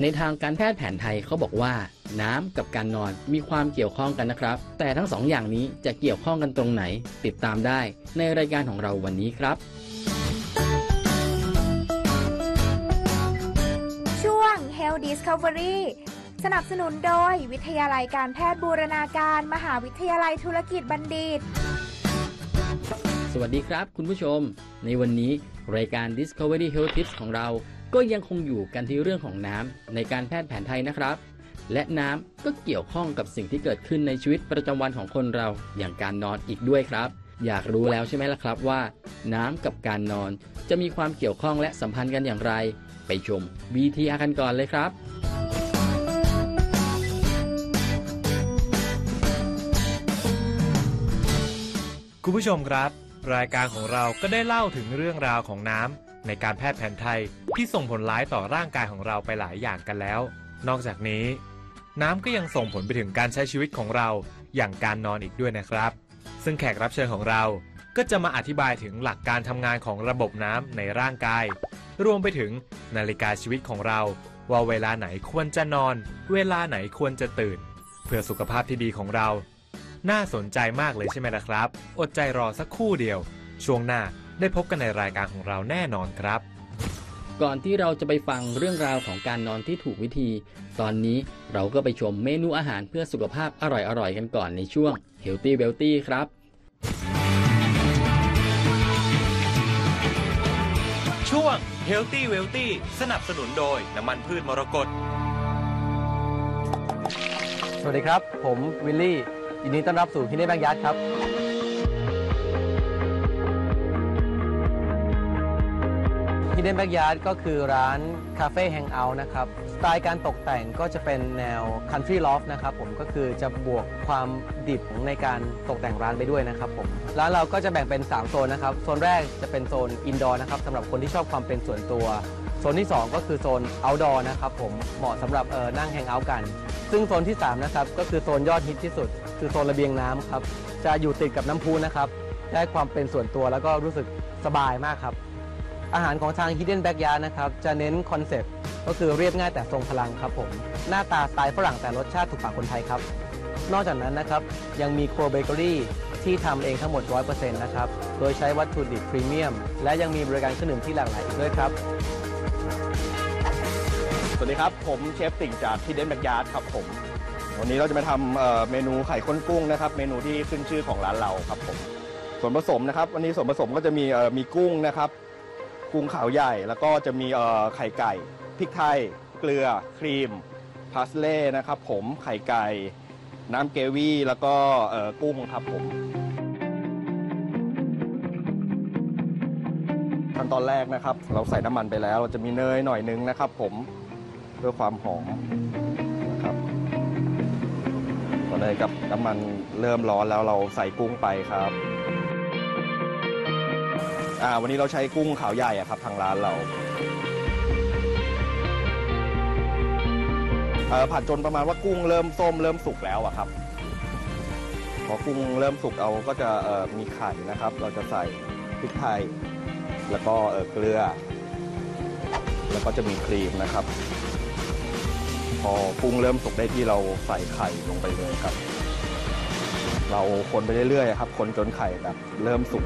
ในทางการแพทย์แผนไทยเขาบอกว่า น้ำกับการนอนมีความเกี่ยวข้องกันนะครับ แต่ทั้งสองอย่างนี้จะเกี่ยวข้องกันตรงไหน ติดตามได้ในรายการของเราวันนี้ครับ ช่วง Health Discovery สนับสนุนโดย วิทยาลัยการแพทย์บูรณาการ มหาวิทยาลัยธุรกิจบัณฑิต สวัสดีครับ คุณผู้ชม ในวันนี้รายการ Discovery Health Tips ของเรา ก็ยังคงอยู่กันที่เรื่องของน้ำในการแพทย์แผนไทยนะครับ และน้ำก็เกี่ยวข้องกับสิ่งที่เกิดขึ้นในชีวิตประจำวันของคนเราอย่างการนอนอีกด้วยครับ อยากรู้แล้วใช่ไหมล่ะครับว่า น้ำกับการนอนจะมีความเกี่ยวข้องและสัมพันธ์กันอย่างไร ไปชม VTR กันก่อนเลยครับคุณผู้ชมครับ รายการของเราก็ได้เล่าถึงเรื่องราวของน้ำ ในการแพทย์แผนไทยที่ส่งผลร้ายต่อร่างกายของเราไปหลายอย่างกันแล้ว นอกจากนี้ น้ำก็ยังส่งผลไปถึงการใช้ชีวิตของเราอย่างการนอนอีกด้วยนะครับ ซึ่งแขกรับเชิญของเราก็จะมาอธิบายถึงหลักการทำงานของระบบน้ำในร่างกาย รวมไปถึงนาฬิกาชีวิตของเรา ว่าเวลาไหนควรจะนอน เวลาไหนควรจะตื่น เพื่อสุขภาพที่ดีของเรา น่าสนใจมากเลยใช่ไหมล่ะครับ อดใจรอสักครู่เดียว ช่วงหน้า ได้พบกันในรายการของเราแน่นอนครับ ก่อนที่เราจะไปฟังเรื่องราวของการนอนที่ถูกวิธี ตอนนี้เราก็ไปชมเมนูอาหารเพื่อสุขภาพอร่อยๆกันก่อนในช่วง Healthy Wealthy ครับช่วง Healthy Wealthy สนับสนุนโดยน้ำมันพืชมรกต สวัสดีครับ ผมวิลลี่ยินดีต้อนรับสู่ที่นี่แบงค์ยัดครับ ฮิดเด้นแบ็กยาร์ดก็คือร้านคาเฟ่แฮงเอาท์นะครับ สไตล์การตกแต่งก็จะเป็นแนว Country Loft นะครับผมก็คือจะบวกความดิบในการตกแต่งร้านไปด้วยนะครับผมร้านเราก็จะแบ่งเป็น 3 โซนนะครับ โซนแรกจะเป็นโซนอินดอร์นะครับสำหรับคนที่ชอบความเป็นส่วนตัว โซนที่ 2 ก็คือโซน outdoor นะครับผมเหมาะสำหรับเออนั่งแฮงเอาท์กัน ซึ่งโซนที่ 3 นะครับ ก็คือโซนยอดฮิตที่สุด คือโซนระเบียงน้ำครับจะอยู่ติดกับน้ำพุนะครับได้ความเป็นส่วนตัวแล้วก็รู้สึกสบายมากครับ อาหารของทาง Hidden Backyard นะครับ จะเน้นคอนเซปต์ก็คือเรียบง่ายแต่ทรงพลังครับผม หน้าตาสไตล์ฝรั่งแต่รสชาติถูกปากคนไทยครับ นอกจากนั้นนะครับ ยังมีครัวเบเกอรี่ที่ทำเองทั้งหมด 100%นะครับ โดยใช้วัตถุดิบพรีเมียม และยังมีบริการเครื่องดื่มที่หลากหลายอีกด้วยครับ สวัสดีครับ ผมเชฟติ่งจากที่เดนแบกยาร์ดครับผม วันนี้เราจะมาทำเอ่อเมนูไข่ข้นกุ้งนะครับ เมนูที่ขึ้นชื่อของร้านเราครับผม ส่วนผสมนะครับ วันนี้ส่วนผสมก็จะมีเอ่อมีกุ้งนะครับ กุ้งขาวใหญ่ แล้วก็จะมีไข่ไก่พริกไทย เกลือครีมพาสเล่นะครับผมไข่ไก่ น้ำเกวี่ แล้วก็กุ้งครับผมขั้นตอนแรกนะครับ เราใส่น้ำมันไปแล้ว เราจะมีเนยหน่อยนึงนะครับ ผมเพื่อความหอมนะครับตอนนี้กับน้ำมันเริ่มร้อนแล้วเราใส่กุ้งไปครับ อ่าวันนี้เราใช้กุ้งขาวใหญ่อะครับทางร้านเราเอ่อผัดจนประมาณว่ากุ้งเริ่มส้มเริ่มสุกแล้วอะครับ พอกุ้งเริ่มสุกเราก็จะเอ่อมีไข่นะครับ เราจะใส่พริกไทย แล้วก็เอ่อเกลือ แล้วก็จะมีครีมนะครับ พอกุ้งเริ่มสุกได้ที่เราใส่ไข่ลงไปเลยครับ เราคนไปเรื่อยๆครับ คนจนไข่แบบเริ่มสุก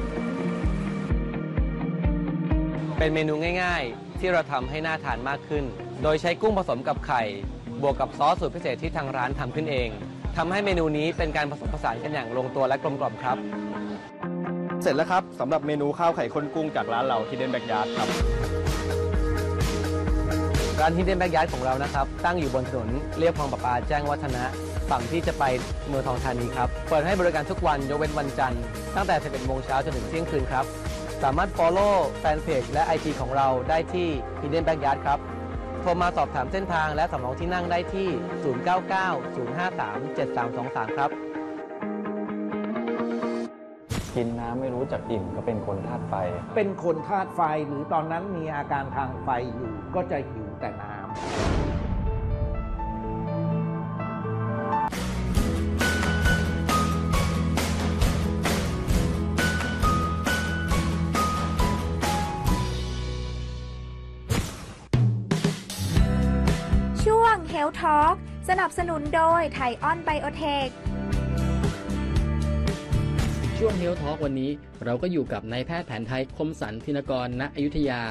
เป็นเมนูง่ายๆ ที่เราทำให้น่าทานมากขึ้น โดยใช้กุ้งผสมกับไข่ บวกกับซอสสูตรพิเศษที่ทางร้านทำขึ้นเองทำให้เมนูนี้เป็นการผสมผสานกันอย่างลงตัวและกลมกล่อมครับ เสร็จแล้วครับสำหรับเมนูข้าวไข่ข้นกุ้งจากร้านเราที่เดนแบกยาร์ดครับ ร้านฮิดเด้นแบ็กยาร์ดของเรานะครับ ตั้งอยู่บนถนนเรียบคลองประปาแจ้งวัฒนะ ฝั่งที่จะไปเมืองทองธานีครับ เปิดให้บริการทุกวันยกเว้นวันจันทร์ตั้งแต่ 11โมงเช้าจนถึงเที่ยงคืนครับ สามารถ follow แฟนเพจและ IG ของเราได้ที่ Hidden Backyard ครับ โทรมาสอบถามเส้นทางและสำรองที่นั่งได้ที่ 099 053 7323 ครับ กินน้ำไม่รู้จักอิ่มก็เป็นคนธาตุไฟ เป็นคนธาตุไฟหรือตอนนั้นมีอาการทางไฟอยู่ก็จะหิวแต่น้ำ Health Talk สนับสนุนโดยไทออนไบโอเทค ช่วง Health Talk วันนี้เราก็อยู่กับนายแพทย์แผนไทยคมสันธินกร ณ อยุธยา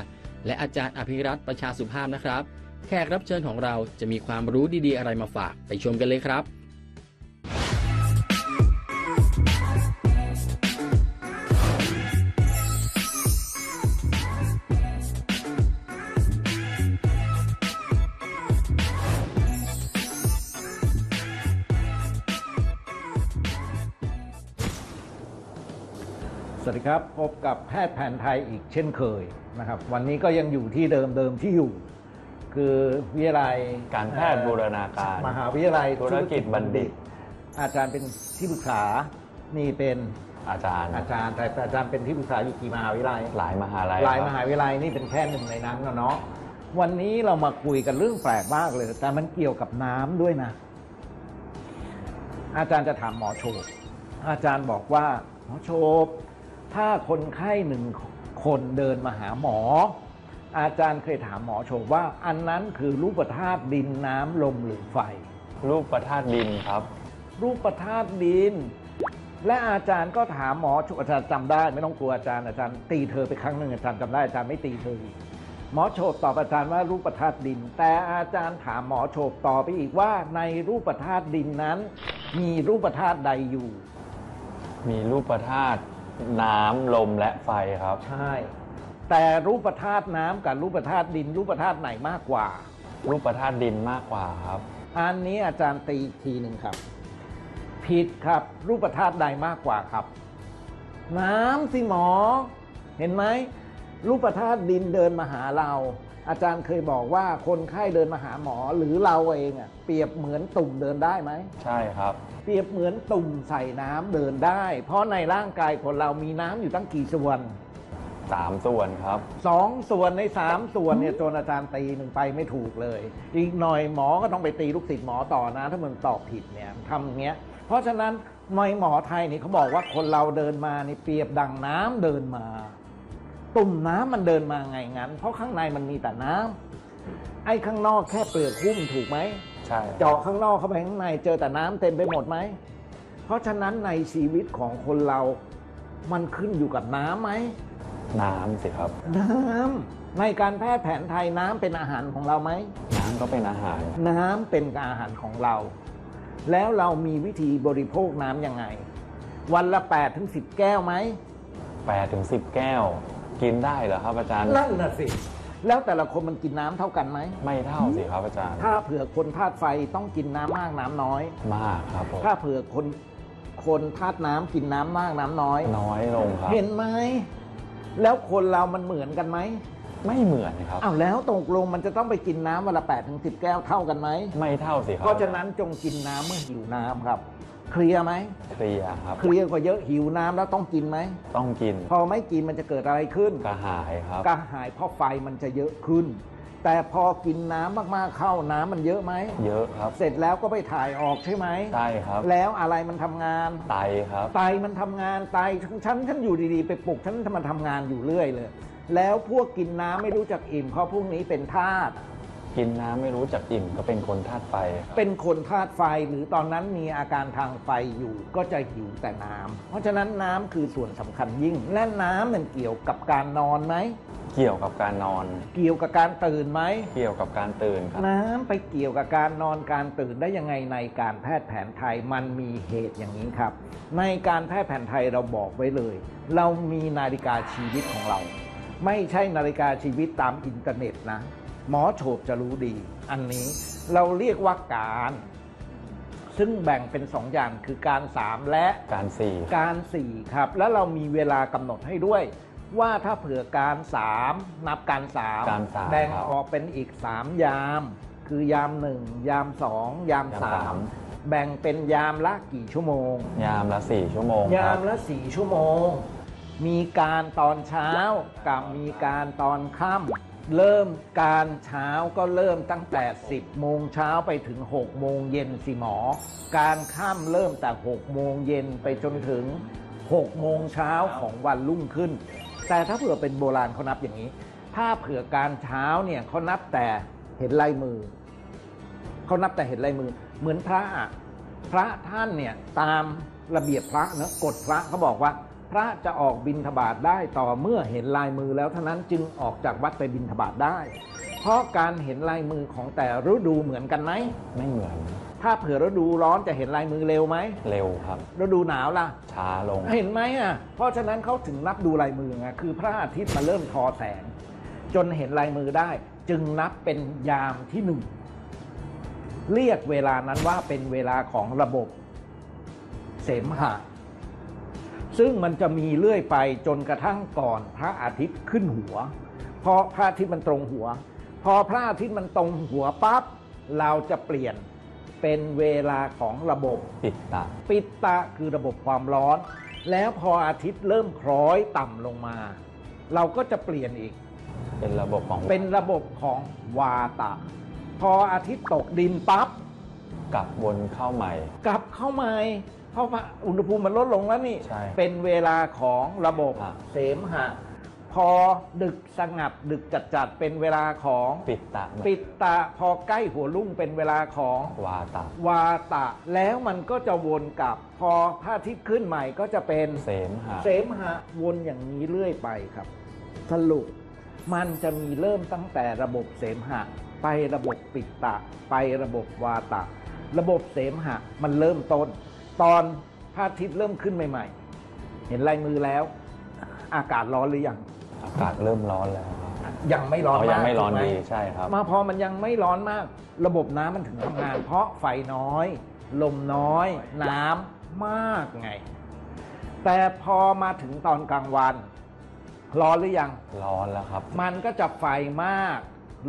และอาจารย์อภิรัตน์ประชาสุภาพนะครับ แขกรับเชิญของเราจะมีความรู้ดีๆ อะไรมาฝาก ไปชมกันเลยครับ สวัสดีครับ พบกับแพทย์แผนไทยอีกเช่นเคยนะครับ วันนี้ก็ยังอยู่ที่เดิมเดิมที่อยู่ คือวิทยาลัยการแพทย์บูรณาการ มหาวิทยาลัยธุรกิจบัณฑิต อาจารย์เป็นที่ปรึกษานี่เป็นอาจารย์ อาจารย์แต่อาจารย์เป็นที่ปรึกษาอยู่กี่มหาวิทยาลัย หลายมหาลัยหลายครับมหาวิทยาลัยนี่เป็นแค่หนึ่งในนั้นนะเนาะวันนี้เรามาคุยกันเรื่องแปลกมากเลย แต่มันเกี่ยวกับน้ำด้วยนะ อาจารย์จะถามหมอโชบอาจารย์บอกว่าหมอโชบ ถ้าคนไข้หนึ่งคนเดินมาหาหมอ อาจารย์เคยถามหมอโชบว่า อันนั้นคือรูปธาตุดินน้ำลมหรือไฟ รูปประธาตุดินครับ รูปธาตุดิน และอาจารย์ก็ถามหมอโชอาจารย์จำได้ ไม่ต้องกลัวอาจารย์อาจารย์ตีเธอไปครั้งหนึ่งอาจารย์จำได้อาจารย์ไม่ตีเธออีกหมอโฉบตอบอาจารย์ว่ารูปธาตุดิน แต่อาจารย์ถามหมอโฉบต่อไปอีกว่าในรูปธาตุดินนั้น มีรูปธาตุใดอยู่ มีรูปประธาตุ น้ำลมและไฟครับ ใช่ แต่รูปธาตุน้ำกับรูปธาตุดิน รูปธาตุไหนมากกว่า รูปประธาตุดินมากกว่าครับ อันนี้อาจารย์ตีอีกทีหนึ่งครับ ผิดครับ รูปธาตุใดมากกว่าครับ น้ำสิหมอ เห็นไหมรูปธาตุดินเดินมาหาเรา อาจารย์เคยบอกว่าคนไข้เดินมาหาหมอหรือเราเองอะเปรียบเหมือนตุ่มเดินได้ไหม ใช่ครับ เปรียบเหมือนตุ่มใส่น้ำเดินได้ เพราะในร่างกายคนเรามีน้ำอยู่ตั้งกี่ส่วน3ส่วนครับ สองส่วนในสามส่วนเนี่ยจนอาจารย์ตีหนึ่งไปไม่ถูกเลย อีกหน่อยหมอก็ต้องไปตีลูกศิษย์หมอต่อนะ ถ้ามันตอบผิดเนี่ยทำอย่างเงี้ย เพราะฉะนั้นในหมอไทยนี่เขาบอกว่าคนเราเดินมานี่เปรียบดังน้ำเดินมา ตุ่มน้ำมันเดินมาไงงั้น เพราะข้างในมันมีแต่น้ำไอ้ข้างนอกแค่เปลือกหุ้มถูกไหมใช่เจาะข้างนอกเข้าไปข้างในเจอแต่น้ำเต็มไปหมดไหม เพราะฉะนั้นในชีวิตของคนเรา มันขึ้นอยู่กับน้ำไหม น้ำสิครับ น้ำในการแพทย์แผนไทยน้ำเป็นอาหารของเราไหม น้ำก็เป็นอาหาร น้ำเป็นอาหารของเรา แล้วเรามีวิธีบริโภคน้ำยังไง วันละ8ถึง10 แก้วไหม8ถึง10 แก้ว กินได้เหรอครับอาจารย์ นั่นน่ะสิ แล้วแต่ละคนมันกินน้ำเท่ากันไหม ไม่เท่าสิครับอาจารย์ ถ้าเผื่อคนธาตุไฟต้องกินน้ำมากน้ำน้อย มากครับผม ถ้าเผื่อคนคนธาตุน้ำกินน้ำมากน้ำน้อย น้อยลงครับ เห็นไหม แล้วคนเรามันเหมือนกันไหมไม่เหมือนครับ อ้าวแล้วตกลงมันจะต้องไปกินน้ำวันละ8ถึง10 แก้วเท่ากันไหม ไม่เท่าสิครับเพราะฉะนั้นจงกินน้ำเมื่อหิวน้ำครับ เคลียร์ไหมเคลียร์ครับ เคลียร์กว่าเยอะหิวน้ำแล้วต้องกินไหม ต้องกินพอไม่กินมันจะเกิดอะไรขึ้นกระหายครับ กระหายเพราะไฟมันจะเยอะขึ้น แต่พอกินน้ำมากๆเข้าน้ำมันเยอะไหม เยอะครับ เสร็จแล้วก็ไปถ่ายออกใช่ไหม ใช่ครับ แล้วอะไรมันทำงาน ไตครับ ไตมันทำงานไตฉันฉันอยู่ดีๆ ไปปลุกฉันมันทำงานอยู่เรื่อยเลย แล้วพวกกินน้ำไม่รู้จักอิ่มเพราะพวกนี้เป็นธาตุ กินน้ำไม่รู้จักอิ่มก็เป็นคนธาตุไฟครับเป็นคนธาตุไฟหรือตอนนั้นมีอาการทางไฟอยู่ก็จะหิวแต่น้ำเพราะฉะนั้นน้ำคือส่วนสำคัญยิ่ง และน้ำมันเกี่ยวกับการนอนไหม เกี่ยวกับการนอน เกี่ยวกับการตื่นไหม เกี่ยวกับการตื่นครับ น้ำไปเกี่ยวกับการนอนการตื่นได้ยังไงในการแพทย์แผนไทยมันมีเหตุอย่างนี้ครับ ในการแพทย์แผนไทยเราบอกไว้เลย เรามีนาฬิกาชีวิตของเรา ไม่ใช่นาฬิกาชีวิตตามอินเทอร์เน็ตนะ หมอโฉบจะรู้ดี อันนี้เราเรียกว่าการ ซึ่งแบ่งเป็นสองอย่างคือการสามและการสี่การสี่ครับ แล้วเรามีเวลากำหนดให้ด้วย ว่าถ้าเผื่อการสามนับการสามการสามแบ่งครับ ออกเป็นอีกสามยาม คือยามหนึ่งยามสองยามยามสาสามมแบ่งเป็นยามละกี่ชั่วโมง ยามละสี่ชั่วโมงคยารัมบละสี่ชั่วโมง มีการตอนเช้ากับมีการตอนค่ำ เริ่มการเช้าก็เริ่มตั้งแต่ 10 โมงเช้าไปถึง 6 โมงเย็นสิหมอ การค่ำเริ่มแต่ 6 โมงเย็นไปจนถึง 6 โมงเช้าของวันรุ่งขึ้น แต่ถ้าเผื่อเป็นโบราณเขานับอย่างนี้ ถ้าเผื่อการเช้าเนี่ยเขานับแต่เห็นลายมือ เขานับแต่เห็นลายมือ เหมือนพระอะพระท่านเนี่ยตามระเบียบพระนะกฎพระเขาบอกว่า พระจะออกบิณฑบาตได้ต่อเมื่อเห็นลายมือแล้วเท่านั้นจึงออกจากวัดไปบิณฑบาตได้ เพราะการเห็นลายมือของแต่ฤดูเหมือนกันไหม ไม่เหมือน ถ้าเผื่อฤดูร้อนจะเห็นลายมือเร็วไหม เร็วครับ ฤดูหนาวล่ะ ช้าลง เห็นไหมอะ เพราะฉะนั้นเขาถึงนับดูลายมือไงคือพระอาทิตย์มาเริ่มทอแสง จนเห็นลายมือได้ จึงนับเป็นยามที่หนึ่งเรียกเวลานั้นว่าเป็นเวลาของระบบ เสมหะ ซึ่งมันจะมีเรื่อยไปจนกระทั่งก่อนพระอาทิตย์ขึ้นหัว เพราะพระอาทิตย์มันตรงหัว พอพระอาทิตย์มันตรงหัวปั๊บเราจะเปลี่ยนเป็นเวลาของระบบปิดตาปิดตะคือระบบความร้อน แล้วพออาทิตย์เริ่มคล้อยต่ำลงมา เราก็จะเปลี่ยนอีก เป็นระบบของเป็นระบบของวาตะ พออาทิตย์ตกดินปั๊บกลับวนเข้าใหม่ กลับเข้ามาเพ ราะว่าอุณหภูมิมันลดลงแล้วนี่ ใช่เป็นเวลาของระบบอะ เสมหะ พอดึกสงัดดึกจัดจัดๆเป็นเวลาของปิดตาปิดตะพอใกล้หัวรุ่งเป็นเวลาของ วาตาวาตะแล้วมันก็จะวนกลับ พอพระอาทิตย์ขึ้นใหม่ก็จะเป็นเสมหะ เสมหะวนอย่างนี้เรื่อยไปครับ สรุปมันจะมีเริ่มตั้งแต่ระบบเสมหะ ไประบบปิตะ ไประบบวาตะ ระบบเสมหะมันเริ่มต้น ตอนพระอาทิตย์เริ่มขึ้นใหม่ ๆ เห็นลายมือแล้ว อากาศร้อนหรือยังอากาศเริ่มร้อนแล้วครับยังไม่ร้อนอ๋อมากยังไม่ร้อนถูกหดีใช่ครับ มาพอมันยังไม่ร้อนมาก ระบบน้ำมันถึงทำงาน เพราะไฟน้อย ลมน้อย น้ำมากไง แต่พอมาถึงตอนกลางวัน ร้อนหรือยัง ร้อนแล้วครับ มันก็จะไฟมาก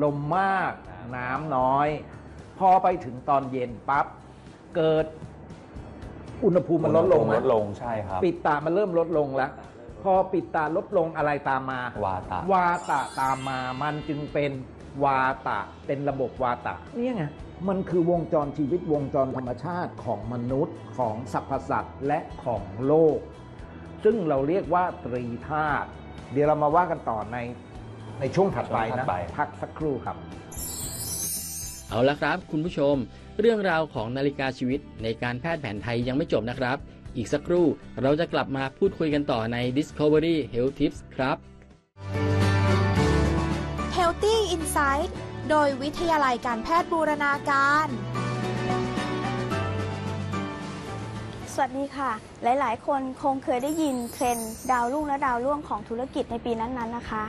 ลมมาก น้ำน้อย พอไปถึงตอนเย็นปั๊บ เกิด อุณหภูมิมันลดลงไหมลดลงใช่ครับปิดตามันเริ่มลดลงแล้ว พอปิดตาลดลงอะไรตามมา วาตาวาตะตามมา มันจึงเป็นวาตะ เป็นระบบวาตะเนี่ยไงมันคือวงจรชีวิตวงจรธรรมชาติของมนุษย์ของสรรพสัตว์และของโลก ซึ่งเราเรียกว่าตรีธาตุเดี๋ยวเรามาว่ากันต่อในในช่วงถัดไปช่วงถันะดไป พักสักครู่ครับ เอาละครับ คุณผู้ชม เรื่องราวของนาฬิกาชีวิตในการแพทย์แผนไทยยังไม่จบนะครับ อีกสักครู่เราจะกลับมาพูดคุยกันต่อใน Discovery Health Tips ครับ Healthy Insight โดยวิทยาลัยการแพทย์บูรณาการ สวัสดีค่ะ หลาย ๆ คนคงเคยได้ยินเทรนด์ดาวรุ่งและดาวร่วงของธุรกิจในปีนั้น ๆ นะคะ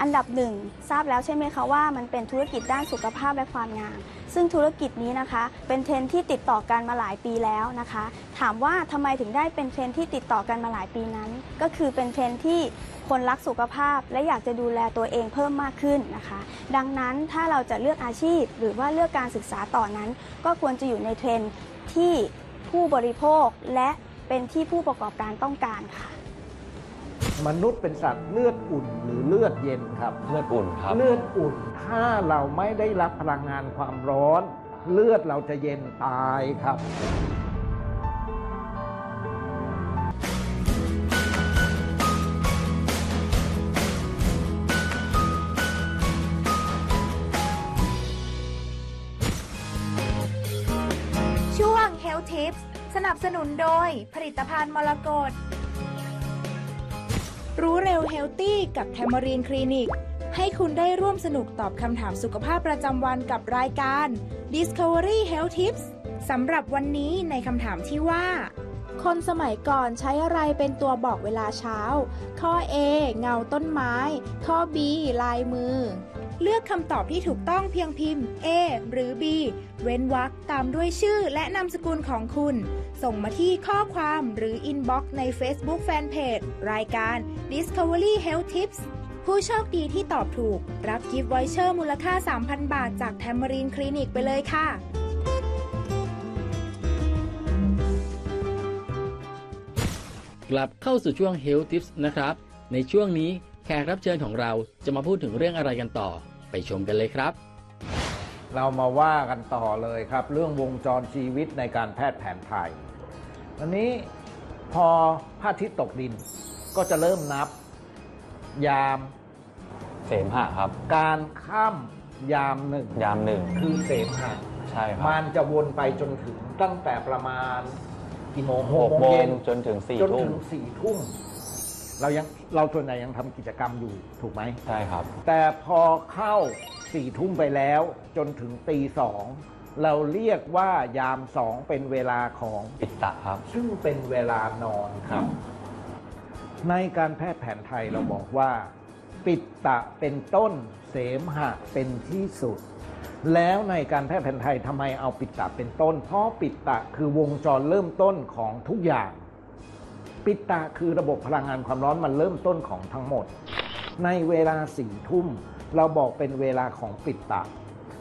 อันดับหนึ่งทราบแล้วใช่ไหมคะว่ามันเป็นธุรกิจด้านสุขภาพและความงาม ซึ่งธุรกิจนี้นะคะ เป็นเทรนที่ติดต่อกันมาหลายปีแล้วนะคะ ถามว่าทำไมถึงได้เป็นเทรนที่ติดต่อกันมาหลายปีนั้น ก็คือเป็นเทรนที่คนรักสุขภาพและอยากจะดูแลตัวเองเพิ่มมากขึ้นนะคะ ดังนั้นถ้าเราจะเลือกอาชีพ หรือว่าเลือกการศึกษาต่อนนั้น ก็ควรจะอยู่ในเทรนที่ผู้บริโภคและเป็นที่ผู้ประกอบการต้องการค่ะ มนุษย์เป็นสัตว์เลือดอุ่นหรือเลือดเย็นครับ เลือดอุ่นครับเลือดอุ่น ถ้าเราไม่ได้รับพลังงานความร้อน เลือดเราจะเย็นตายครับ ช่วง Health Tips สนับสนุนโดยผลิตภัณฑ์มรกต รู้เร็วเฮลตี้กับแทมอรีนคลินิก ให้คุณได้ร่วมสนุกตอบคำถามสุขภาพประจำวันกับรายการ Discovery Health Tips สำหรับวันนี้ในคำถามที่ว่า คนสมัยก่อนใช้อะไรเป็นตัวบอกเวลาเช้า ข้อ A เงาต้นไม้ ข้อ B ลายมือ เลือกคำตอบที่ถูกต้องเพียงพิมพ์ A หรือ B เว้นวรรคตามด้วยชื่อและนามสกุลของคุณ ส่งมาที่ข้อความหรือ Inbox ใน Facebook Fanpage รายการ Discovery Health Tips ผู้โชคดีที่ตอบถูก รับกิฟต์วอยเชอร์มูลค่า 3,000 บาทจากแทม a รีนคลินิกไปเลยค่ะ กลับเข้าสู่ช่วง Health Tips นะครับ ในช่วงนี้แขกรับเชิญของเราจะมาพูดถึงเรื่องอะไรกันต่อ ไปชมกันเลยครับ เรามาว่ากันต่อเลยครับ เรื่องวงจรชีวิตในการแพทย์แผนไทยอันนี้พอพระอาทิตย์ตกดินก็จะเริ่มนับ ยาม เสมหะครับ การข้ามยามหนึ่งยามหนึ่งคือเสมหะใช่ครับมันจะวนไปจนถึงตั้งแต่ประมาณ กี่โมงหกโมเย็งนจนถึงสี่จนทุ่ถึมงสี่ทุ่มเรายังเราส่วนใหญ่ยังทำกิจกรรมอยู่ถูกไหม ใช่ครับ แต่พอเข้าสี่ทุ่มไปแล้ว จนถึงตีสองเราเรียกว่ายามสองเป็นเวลาของ ปิดตะครับ ซึ่งเป็นเวลานอนครับ ในการแพทย์แผนไทยเราบอกว่า ปิดตะเป็นต้นเสมหะเป็นที่สุด แล้วในการแพทย์แผนไทยทำไมเอาปิดตะเป็นต้น เพราะปิดตะคือวงจรเริ่มต้นของทุกอย่าง ปิดตะคือระบบพลังงานความร้อนมันเริ่มต้นของทั้งหมด ในเวลาสี่ทุ่ม เราบอกเป็นเวลาของปิดตะ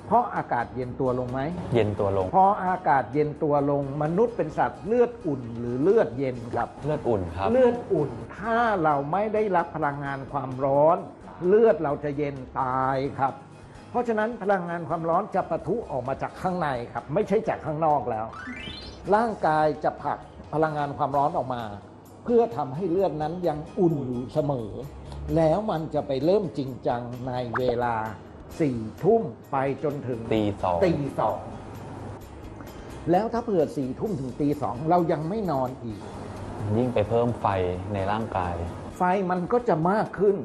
เพราะอากาศเย็นตัวลงไหม เย็นตัวลง พออากาศเย็นตัวลง มนุษย์เป็นสัตว์เลือดอุ่นหรือเลือดเย็นครับ เลือดอุ่นครับ เลือดอุ่นถ้าเราไม่ได้รับพลังงานความร้อน เลือดเราจะเย็นตายครับ เพราะฉะนั้นพลังงานความร้อนจะปะทุออกมาจากข้างในครับ ไม่ใช่จากข้างนอกแล้ว ร่างกายจะผลักพลังงานความร้อนออกมา เพื่อทำให้เลือดนั้นยังอุ่นอยู่เสมอ แล้วมันจะไปเริ่มจริงจังในเวลาสี่ทุ่มไปจนถึงตีสองตีสองแล้วถ้าเผื่อสี่ทุ่มถึงตีสองเรายังไม่นอนอีก ยิ่งไปเพิ่มไฟในร่างกาย ไฟมันก็จะมากขึ้น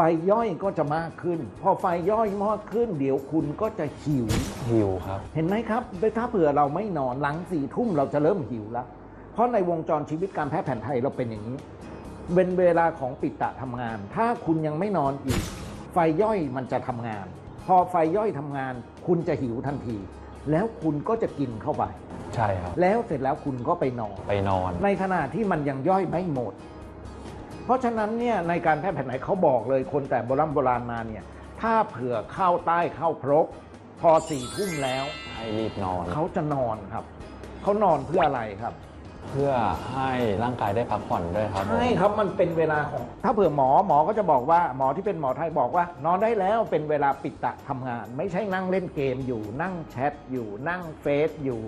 ไฟย่อยก็จะมากขึ้น พอไฟย่อยมากขึ้น เดี๋ยวคุณก็จะหิว หิวครับ เห็นไหมครับ ถ้าเผื่อเราไม่นอนหลังสี่ทุ่มเราจะเริ่มหิวแล้ว เพราะในวงจรชีวิตการแพทย์แผนไทยเราเป็นอย่างนี้ เป็นเวลาของปิดตะทำงาน ถ้าคุณยังไม่นอนอีก ไฟย่อยมันจะทำงาน พอไฟย่อยทำงาน คุณจะหิวทันที แล้วคุณก็จะกินเข้าไป ใช่ครับ แล้วเสร็จแล้วคุณก็ไปนอน ไปนอน ในขณะที่มันยังย่อยไม่หมด เพราะฉะนั้นเนี่ยในการแพทย์แผนไหนเขาบอกเลยคนแต่โบราณโบราณมาเนี่ยถ้าเผื่อเข้าใต้เข้าพรบพอสี่ทุ่มแล้ว ให้รีบนอน เขาจะนอนครับ เขานอนเพื่ออะไรครับ เพื่อให้ร่างกายได้พักผ่อนด้วยครับผม ใช่ครับมันเป็นเวลาของ ถ้าเผื่อหมอหมอก็จะบอกว่าหมอที่เป็นหมอไทยบอกว่า นอนได้แล้วเป็นเวลาปิดตะทำงาน ไม่ใช่นั่งเล่นเกมอยู่ นั่งแชทอยู่ นั่งเฟซอยู่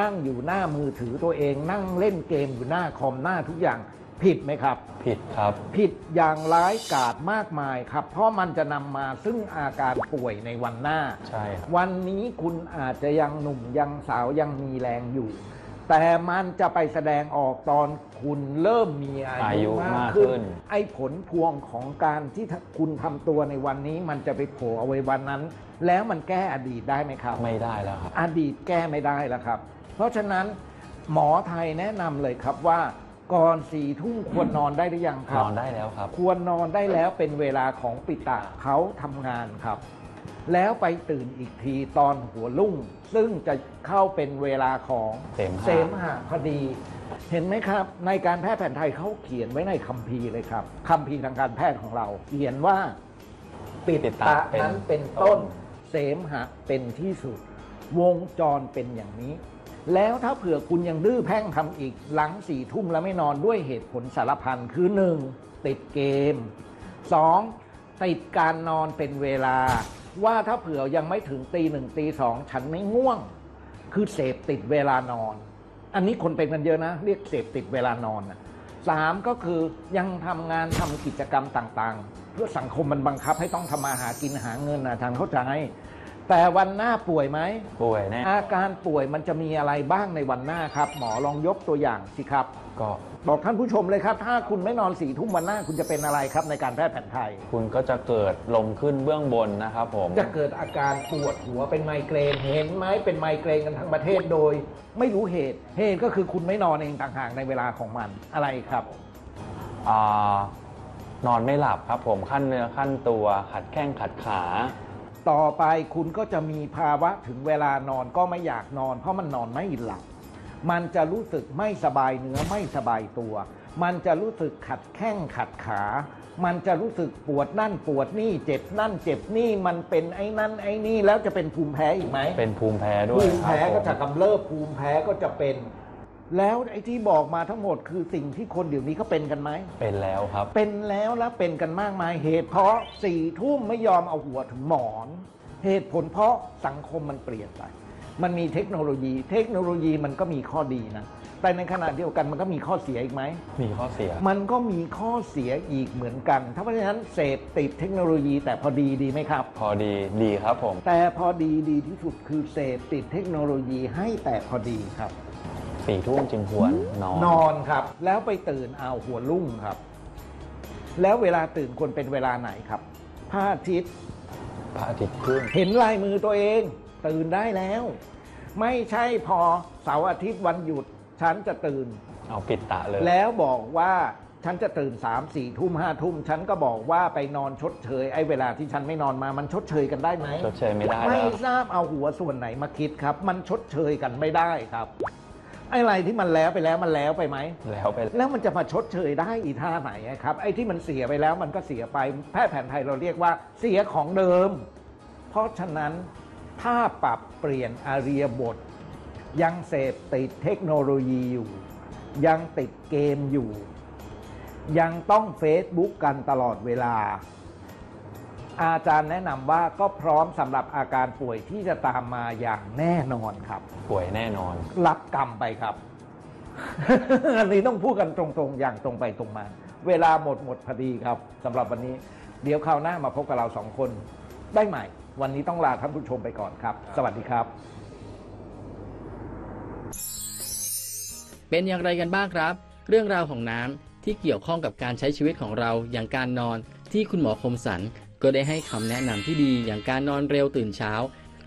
นั่งอยู่หน้ามือถือตัวเอง นั่งเล่นเกมอยู่หน้าคอมหน้าทุกอย่าง ผิดไหมครับ ผิดครับ ผิดอย่างร้ายกาจมากมายครับ เพราะมันจะนำมาซึ่งอาการป่วยในวันหน้า ใช่ครับ วันนี้คุณอาจจะยังหนุ่มยังสาวยังมีแรงอยู่ แต่มันจะไปแสดงออกตอนคุณเริ่มมีอาอายุยุมากมากขึ้ขึ้นนไอ้ผลพวงของการที่คุณทำตัวในวันนี้ มันจะไปโผล่เอาไว้วันนั้น แล้วมันแก้อดีตได้ไหมครับ ไม่ได้แล้วครับ อดีตแก้ไม่ได้แล้วครับ เพราะฉะนั้นหมอไทยแนะนำเลยครับว่า ก่อนสี่ทุ่มควรนอนได้หรือยังคนรับ อนได้แล้วครับ ควรนอนได้แล้วเป็นเวลาของปิตะเขาทำงานครับ แล้วไปตื่นอีกทีตอนหัวรุ่ง ซึ่งจะเข้าเป็นเวลาของเสมหะเสมหะพอดี เห็นไหมครับ ในการแพทย์แผนไทยเขาเขียนไว้ในคัมภีร์เลยครับคัมภีร์ทางการแพทย์ของเรา เขียนว่า ปิดตะนั้นเป็นต้น เสมหะเป็นที่สุด วงจรเป็นอย่างนี้ แล้วถ้าเผื่อคุณยังดื้อแพ่งทำอีกหลังสี่ทุ่มแล้วไม่นอนด้วยเหตุผลสารพันคือหนึ่งติดเกมสองติดการนอนเป็นเวลา ว่าถ้าเผื่อยังไม่ถึงตีหนึ่งตีสองฉันไม่ง่วง คือเสพติดเวลานอน อันนี้คนเป็นกันเยอะนะ เรียกเสพติดเวลานอนนะสามก็คือยังทำงานทำกิจกรรมต่างๆ เพื่อสังคมมันบังคับให้ต้องทำมาหากินหาเงินนะทางเข้าใจ แต่วันหน้าป่วยไหม ป่วยแน่อาการป่วยมันจะมีอะไรบ้างในวันหน้าครับ หมอลองยกตัวอย่างสิครับ ก็บอกท่านผู้ชมเลยครับ ถ้าคุณไม่นอนสี่ทุ่มวันหน้าคุณจะเป็นอะไรครับในการแพทย์แผนไทย คุณก็จะเกิดลมขึ้นเบื้องบนนะครับผม จะเกิดอาการปวดหัวเป็นไมเกรนเห็นไหมเป็นไมเกรนกันทั้งประเทศโดย ไม่รู้เหตุ เหตุก็คือคุณไม่นอนเองต่างหากในเวลาของมันอะไรครับอ่านอนไม่หลับครับผมขั้นเนื้อขั้นตัวขัดแข้งขัดขา ต่อไปคุณก็จะมีภาวะถึงเวลานอนก็ไม่อยากนอน เพราะมันนอนไม่หลับ มันจะรู้สึกไม่สบายเนื้อไม่สบายตัว มันจะรู้สึกขัดแข้งขัดขา มันจะรู้สึกปวดนั่นปวดนี่เจ็บนั่นเจ็บนี่มันเป็นไอ้นั่นไอ้นี่แล้วจะเป็นภูมิแพ้อีกไหมเป็นภูมิแพ้ด้วยภูมิแพ้ครับผมก็จะกำเริบภูมิแพ้ก็จะเป็น แล้วไอ้ที่บอกมาทั้งหมดคือสิ่งที่คนเดี๋ยวนี้เขาเป็นกันไหม เป็นแล้วครับ เป็นแล้วแล้วเป็นกันมากมายเหตุเพราะสี่ทุ่มไม่ยอมเอาหัวถึงหมอน เหตุผลเพราะสังคมมันเปลี่ยนไป มันมีเทคโนโลยี เทคโนโลยีมันก็มีข้อดีนะ แต่ในขณะเดียวกันมันก็มีข้อเสียอีกไหม มีข้อเสีย มันก็มีข้อเสียอีกเหมือนกัน ถ้าเพราะฉะนั้นเสพติดเทคโนโลยีแต่พอดีดีไหมครับ พอดีดีครับผม แต่พอดีดีที่สุดคือเสพติดเทคโนโลยีให้แต่พอดีครับ สี่ทุ่มจึงควรนอน นอนครับ แล้วไปตื่นเอาหัวรุ่งครับ แล้วเวลาตื่นควรเป็นเวลาไหนครับพระอาทิตย์พระอาทิตย์ขึ้น เห็นลายมือตัวเอง ตื่นได้แล้ว ไม่ใช่พอเสาร์อาทิตย์วันหยุด ฉันจะตื่น เอาปิดตาเลย แล้วบอกว่าฉันจะตื่น3ามสี่ทุ่มห้าทุ่ม ฉันก็บอกว่าไปนอนชดเชยไอ้เวลาที่ฉันไม่นอนมามันชดเชยกันได้ไหมชดเชยไม่ได้ไม่แล้วทราบเอาหัวส่วนไหนมาคิดครับ มันชดเชยกันไม่ได้ครับ ไอ้อะไรที่มันแล้วไปแล้วมันแล้วไปไหม แล้วไปแล้วมันจะมาชดเชยได้อีท่าไหนอะครับ ไอ้ที่มันเสียไปแล้วมันก็เสียไป แพทย์แผนไทยเราเรียกว่าเสียของเดิม เพราะฉะนั้นถ้าปรับเปลี่ยนอารียบท ยังเสพติดเทคโนโลยีอยู่ ยังติดเกมอยู่ ยังต้องเฟซบุ๊กกันตลอดเวลา อาจารย์แนะนำว่าก็พร้อมสำหรับอาการป่วยที่จะตามมาอย่างแน่นอนครับ ป่วยแน่นอน รับกรรมไปครับ อันนี้ต้องพูดกันตรงๆ อย่างตรงไปตรงมา เวลาหมดหมดพอดีครับสำหรับวันนี้ เดี๋ยวคราวหน้ามาพบกับเราสองคน ได้ใหม่ วันนี้ต้องลาท่านผู้ชมไปก่อนครับ สวัสดีครับ เป็นอย่างไรกันบ้างครับ เรื่องราวของน้ำที่เกี่ยวข้องกับการใช้ชีวิตของเราอย่างการนอนที่คุณหมอคมสัน ก็ได้ให้คำแนะนำที่ดีอย่างการนอนเร็วตื่นเช้า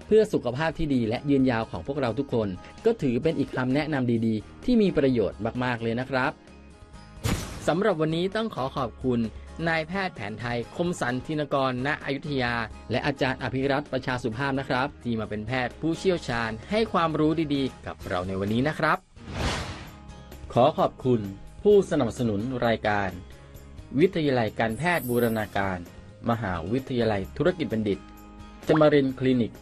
เพื่อสุขภาพที่ดีและยืนยาวของพวกเราทุกคน ก็ถือเป็นอีกคำแนะนำดีๆ ที่มีประโยชน์มากๆเลยนะครับสำหรับวันนี้ต้องขอขอบคุณนายแพทย์แผนไทย คมสันธินกร ณ อยุธยา และอาจารย์อภิรัตน์ประชาสุภาพนะครับ ที่มาเป็นแพทย์ผู้เชี่ยวชาญให้ความรู้ดีๆ กับเราในวันนี้นะครับ ขอขอบคุณ ผู้สนับสนุนรายการ วิทยาลัยการแพทย์บูรณาการ มหาวิทยาลัยธุรกิจบัณฑิต จมารินคลินิก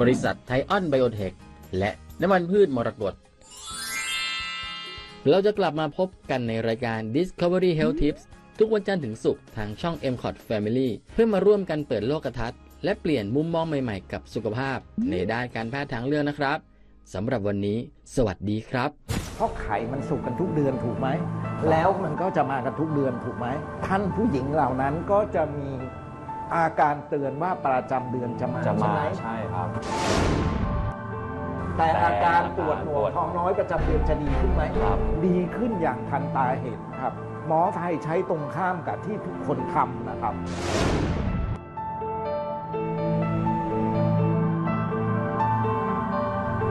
บริษัทไทออนไบโอเทค และน้ำมันพืชมรกตเราจะกลับมาพบกันในรายการ Discovery Health Tips ทุกวันจันทร์ถึงศุกร์ทางช่อง m c o t Family เพื่อมาร่วมกันเปิดโลกทัศน์และเปลี่ยนมุมมองใหม่ๆ กับสุขภาพ ในด้านการแพทย์ทางเลือกนะครับสำหรับวันนี้ สวัสดีครับเพราะไข่มันสุกกันทุกเดือนถูกไหม แล้วมันก็จะมากันทุกเดือนถูกไหมท่านผู้หญิงเหล่านั้นก็จะมีอาการเตือนว่าประจำเดือนจะมาจะใช่มาไหมใช่ครับ แต่อาการปวดแต่อาการหัวปวดท้องน้อยประจำเดือนจะดีขึ้นไหมครับ ดีขึ้นอย่างทันตาเห็นครับ หมอไทยใช้ตรงข้ามกับที่ทุกคนทำนะครับ